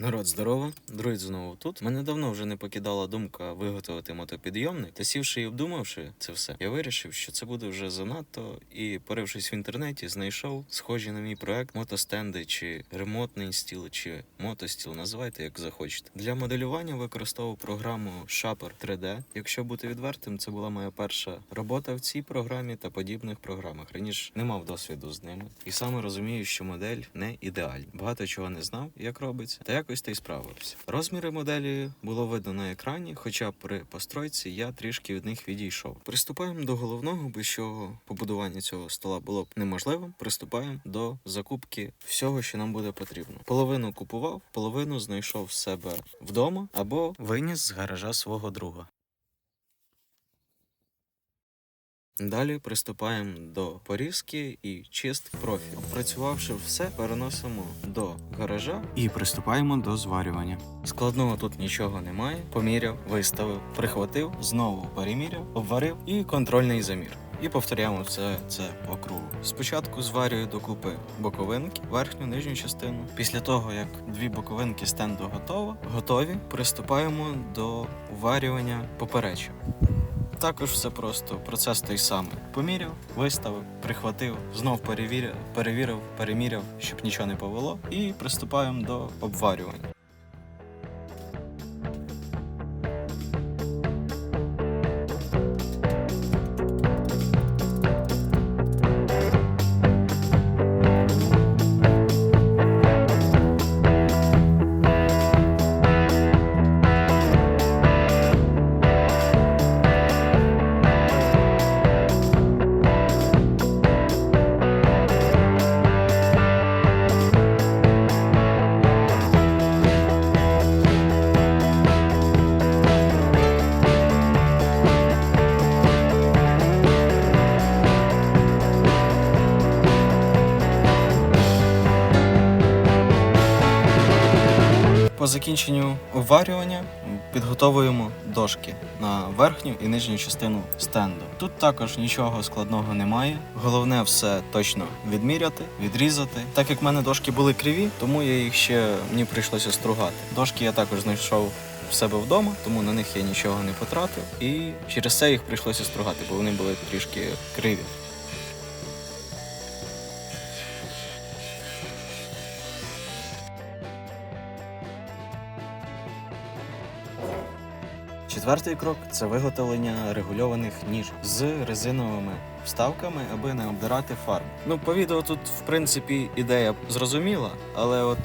Народ, здорово, друзі знову тут. Мене давно вже не покидала думка виготовити мотопідйомник. Та сівши і обдумавши це все, я вирішив, що це буде вже занадто. І порившись в інтернеті, знайшов схожі на мій проект мотостенди чи ремонтний стіл, чи мотостіл, називайте як захочете. Для моделювання використовував програму Shaper 3D. Якщо бути відвертим, це була моя перша робота в цій програмі та подібних програмах. Раніше не мав досвіду з ними, і саме розумію, що модель не ідеальна. Багато чого не знав, як робиться, та якось та й справився. Розміри моделі було видно на екрані, хоча при постройці я трішки від них відійшов. Приступаємо до головного, без чого побудування цього стола було б неможливим. Приступаємо до закупки всього, що нам буде потрібно. Половину купував, половину знайшов себе вдома або виніс з гаража свого друга. Далі приступаємо до порізки і чистки профілю. Опрацювавши все, переносимо до гаража і приступаємо до зварювання. Складного тут нічого немає. Поміряв, виставив, прихватив, знову переміряв, обварив і контрольний замір. І повторяємо це, це по кругу. Спочатку зварюю докупи боковинки, верхню нижню частину. Після того, як дві боковинки стенду готово, готові, приступаємо до варювання поперечок. Також все просто, процес той самий. Поміряв, виставив, прихватив, знов перевірив, перевірив, переміряв, щоб нічого не повело, і приступаємо до обварювання. Закінченню обварювання підготовуємо дошки на верхню і нижню частину стенду. Тут також нічого складного немає. Головне все точно відміряти, відрізати. Так як в мене дошки були криві, тому я їх ще мені прийшлося стругати. Дошки я також знайшов в себе вдома, тому на них я нічого не потратив. І через це їх прийшлося стругати, бо вони були трішки криві. Четвертий крок це виготовлення регульованих ніж з резиновими вставками, аби не обдирати фарбу. Ну, по відео тут, в принципі, ідея зрозуміла, але от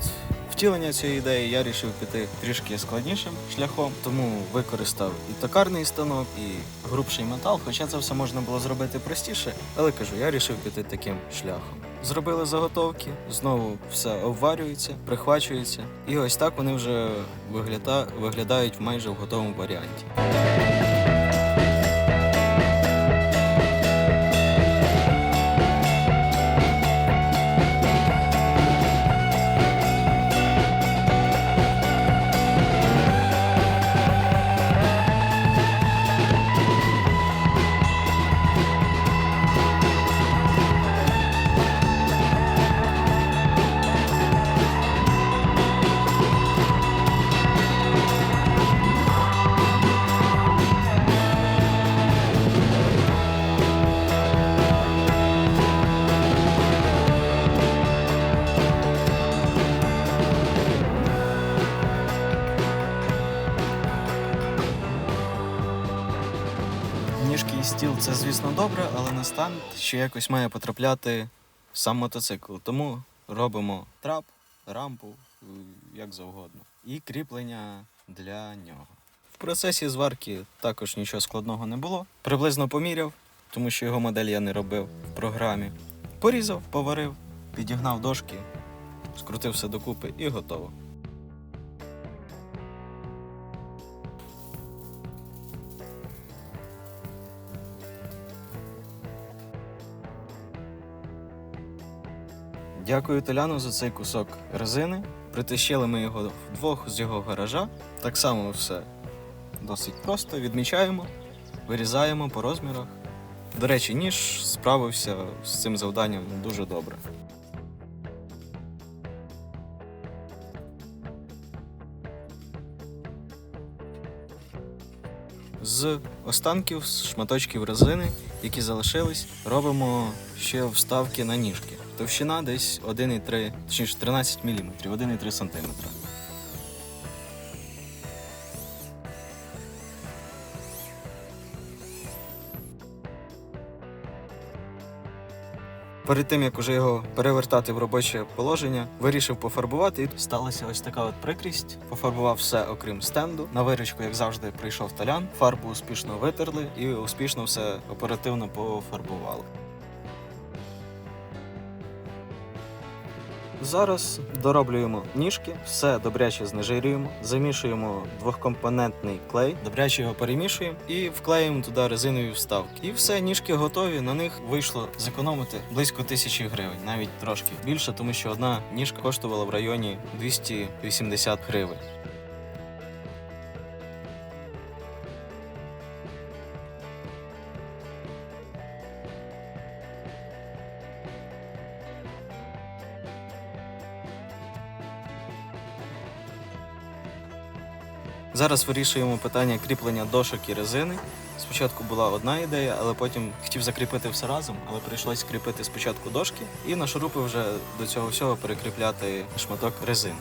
втілення цієї ідеї я вирішив піти трішки складнішим шляхом, тому використав і токарний станок, і грубший метал. Хоча це все можна було зробити простіше, але кажу, я вирішив піти таким шляхом. Зробили заготовки, знову все обварюється, прихвачується, і ось так вони вже вигляда... виглядають майже в готовому варіанті. Це, звісно, добре, але на стан ще якось має потрапляти сам мотоцикл. Тому робимо трап, рампу, е, як завгодно. І кріплення для нього. В процесі зварки також нічого складного не було. Приблизно поміряв, тому що його модель я не робив в програмі. Порізав, поварив, підігнав дошки, скрутив все докупи і готово. Дякую Толяну за цей кусок резини. Притащили ми його вдвох з його гаража. Так само все досить просто. Відмічаємо, вирізаємо по розмірах. До речі, ніж справився з цим завданням дуже добре. З останків, з шматочків резини, які залишились, робимо ще вставки на ніжки. Товщина десь 1,3, точніше 13 мм, 1,3 см. Перед тим як уже його перевертати в робоче положення, вирішив пофарбувати. І сталася ось така от прикрість. Пофарбував все окрім стенду. На виручку, як завжди, прийшов талян. Фарбу успішно витерли і успішно все оперативно пофарбували. Зараз дороблюємо ніжки, все добряче знежирюємо, замішуємо двохкомпонентний клей, добряче його перемішуємо і вклеїмо туди резинові вставки. І все, ніжки готові. На них вийшло зекономити близько тисячі гривень, навіть трошки більше, тому що одна ніжка коштувала в районі 280 гривень. Зараз вирішуємо питання кріплення дошок і резини. Спочатку була одна ідея, але потім хотів закріпити все разом, але прийшлось кріпити спочатку дошки і на шурупи вже до цього всього перекріпляти шматок резини.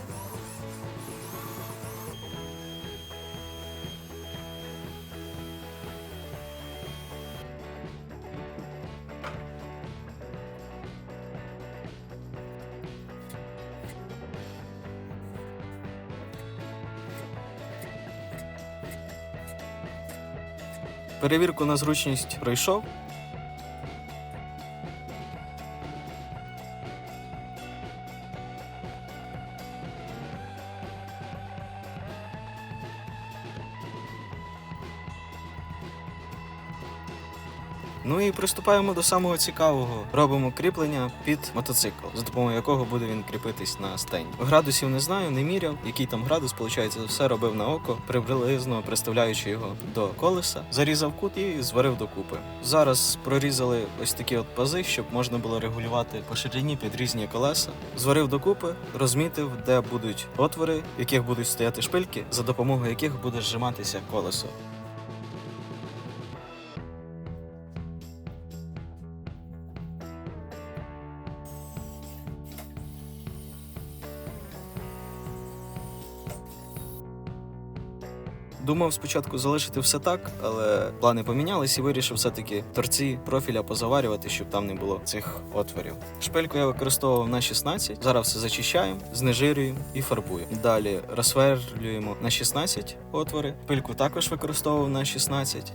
Перевірку на зручність пройшов. Ну і приступаємо до самого цікавого. Робимо кріплення під мотоцикл, за допомогою якого буде він кріпитись на стенді. Градусів не знаю, не міряв. Який там градус, виходить, все робив на око, приблизно приставляючи його до колеса, зарізав кут і зварив докупи. Зараз прорізали ось такі от пази, щоб можна було регулювати по ширині під різні колеса. Зварив докупи, розмітив, де будуть отвори, в яких будуть стояти шпильки, за допомогою яких буде зжиматися колесо. Думав спочатку залишити все так, але плани помінялись і вирішив все-таки торці профіля позаварювати, щоб там не було цих отворів. Шпильку я використовував на 16. Зараз все зачищаємо, знежирюємо і фарбуємо. Далі розсверлюємо на 16 отвори. Шпильку також використовував на 16.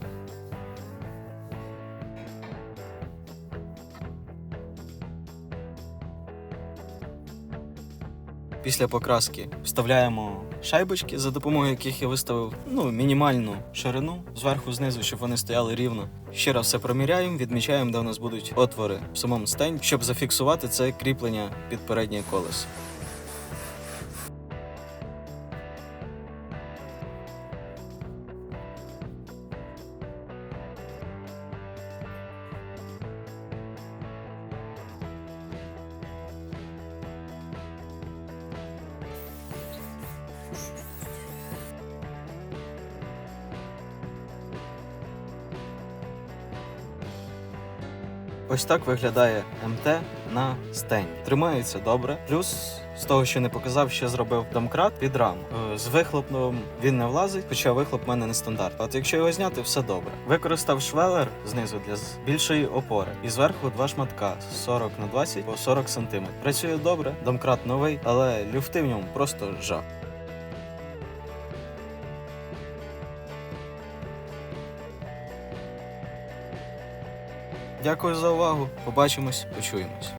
Після покраски вставляємо шайбочки, за допомогою яких я виставив ну, мінімальну ширину зверху знизу, щоб вони стояли рівно. Ще раз все проміряємо, відмічаємо, де у нас будуть отвори в самому стенді, щоб зафіксувати це кріплення під переднє колесо. Ось так виглядає МТ на стенді. Тримається добре. Плюс з того, що не показав, ще зробив домкрат під раму. Е, З вихлопом він не влазить, хоча вихлоп в мене не стандарт. От якщо його зняти, все добре. Використав швелер знизу для більшої опори. І зверху два шматка 40 на 20 по 40 см. Працює добре, домкрат новий, але люфти в ньому просто жах. Дякую за увагу. Побачимось, почуємось.